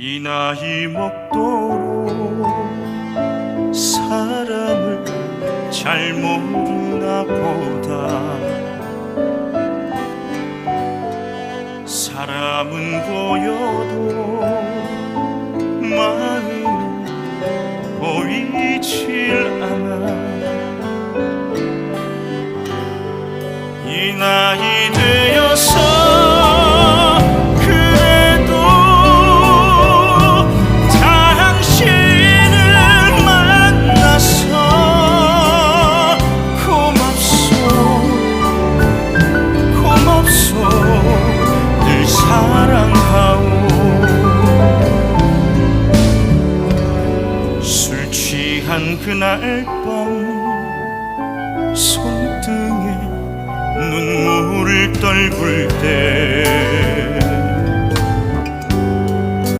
이 나이 먹도록 사람을 잘 모르나 보다. 사람은 보여도 마음은 보이질 않아. 이 나이 되 취한 그날 밤 손등에 눈물을 떨굴 때